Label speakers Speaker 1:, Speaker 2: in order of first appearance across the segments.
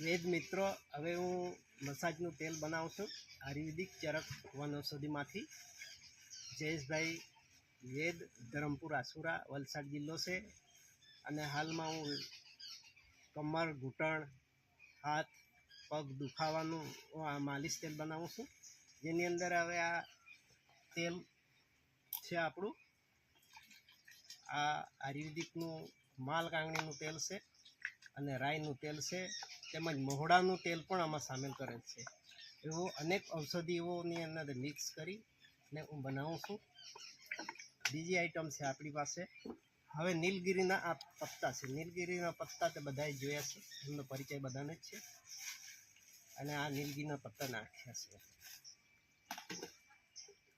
Speaker 1: વેદ મિત્રો, હવે હું મસાજનું તેલ બનાવું છું આયુર્વેદિક ચરક વનૌષધિમાંથી. જયેશભાઈ વેદ, ધરમપુર, આસુરા, વલસાડ જિલ્લો છે. અને હાલમાં હું કમર, ઘૂંટણ, હાથ, પગ દુખાવાનું હું આ માલિશ તેલ બનાવું છું. જેની અંદર હવે આ તેલ છે આપણું. આ આયુર્વેદિકનું માલ કાંગણીનું તેલ છે. અને રાઈનું તેલ છે, તેમજ મહોડાનું તેલ પણ આમાં સામેલ કરેલ છે. એવો અનેક ઔષધિઓની અંદર મિક્સ કરી અને હું બનાવું છું. બીજી આઈટમ છે આપણી પાસે. હવે નીલગીરીના આ પત્તા છે. નીલગીરીના પત્તા તે બધાએ જોયા છે. એમનો પરિચય બધાને જ છે. અને આ નીલગીરીના પત્તા નાખ્યા છે.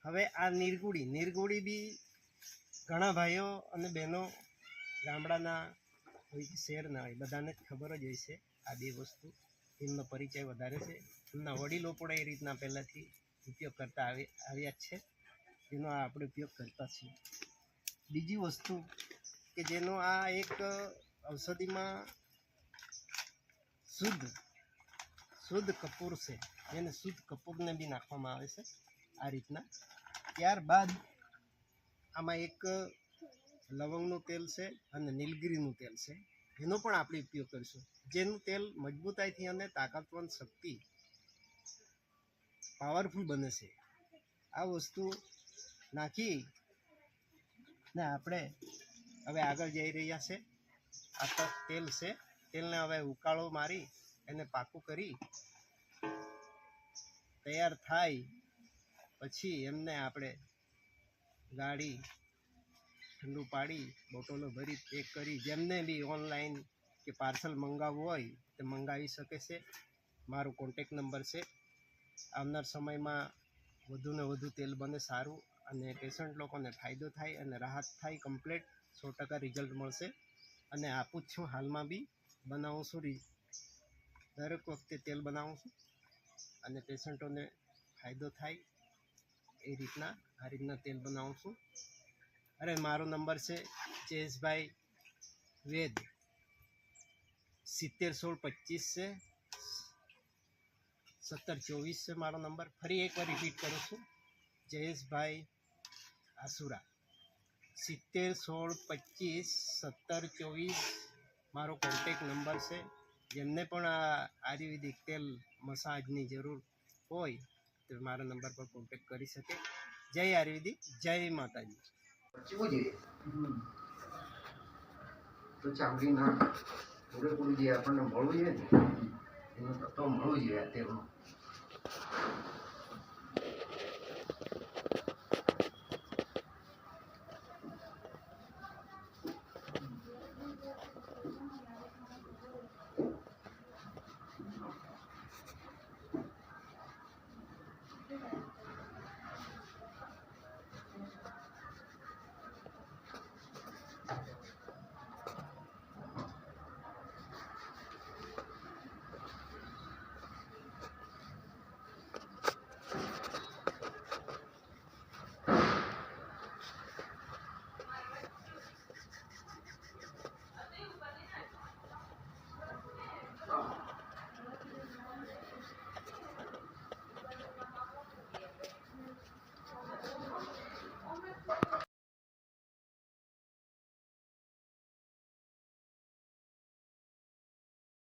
Speaker 1: હવે આ નીરગુડી. નીરગુડી બી ઘણા ભાઈઓ અને બહેનો ગામડાના હોય શેર ના હોય. બધાને જ ખબર જ હોય છે આ બે વસ્તુ. એમનો પરિચય વધારે છે. એમના વડીલો પણ એ રીતના પહેલાંથી ઉપયોગ કરતા આવી, આવ્યા જ છે. જેનો આ આપણે ઉપયોગ કરતા છીએ. બીજી વસ્તુ કે જેનો આ એક ઔષધિમાં શુદ્ધ શુદ્ધ કપૂર છે. જેને શુદ્ધ કપૂરને બી નાખવામાં આવે છે આ રીતના. ત્યારબાદ આમાં એક લવંગનું તેલ છે અને નીલગીરીનું તેલ છે. એનો પણ આપણે ઉપયોગ કરીશું. જેનું તેલ મજબૂતાઈથી અને તાકાતવંત શક્તિ પાવરફુલ બને છે. આ વસ્તુ નાખી ને આપણે હવે આગળ જઈ રહ્યા છે. આ તેલ છે. તેલને હવે ઉકાળો મારી એને પાકું કરી તૈયાર થાય પછી એમને આપણે ગાડી ઠંડુ પાડી, બોટલો ભરી, પેક કરી, જેમને બી ઓનલાઈન કે પાર્સલ મંગાવવું હોય, તે મંગાવી શકે છે. મારો કોન્ટેક નંબર છે. આવનાર સમયમાં વધુને વધુ તેલ બને સારું અને પેશન્ટ લોકોને ફાયદો થાય અને રાહત થાય કમ્પ્લેટ સો ટકા રિઝલ્ટ મળશે. અને આપું છું, હાલમાં બી બનાવું છું દરેક વખતે તેલ બનાવું છું અને પેશન્ટોને ફાયદો થાય એ રીતના, આ રીતના તેલ બનાવું છું. અરે, મારો નંબર છે જયેશભાઈ વેદ. સિત્તેર સોળ પચીસ છે, સત્તર ચોવીસ છે મારો નંબર. ફરી એકવાર રિપીટ કરું છું. જયેશભાઈ આસુરા. સિત્તેર સોળ પચીસ, સત્તર ચોવીસ મારો કોન્ટેક નંબર છે. જેમને પણ આ આયુર્વેદિક તેલ મસાજની જરૂર હોય તો મારા નંબર પર કોન્ટેક કરી શકે. જય આયુર્વેદિક, જય માતાજી.
Speaker 2: તો ચામડીના પૂરેપૂરું જે આપણને મળવું જોઈએ ને એનું તત્વ મળવું જોઈએ આ તેલમાં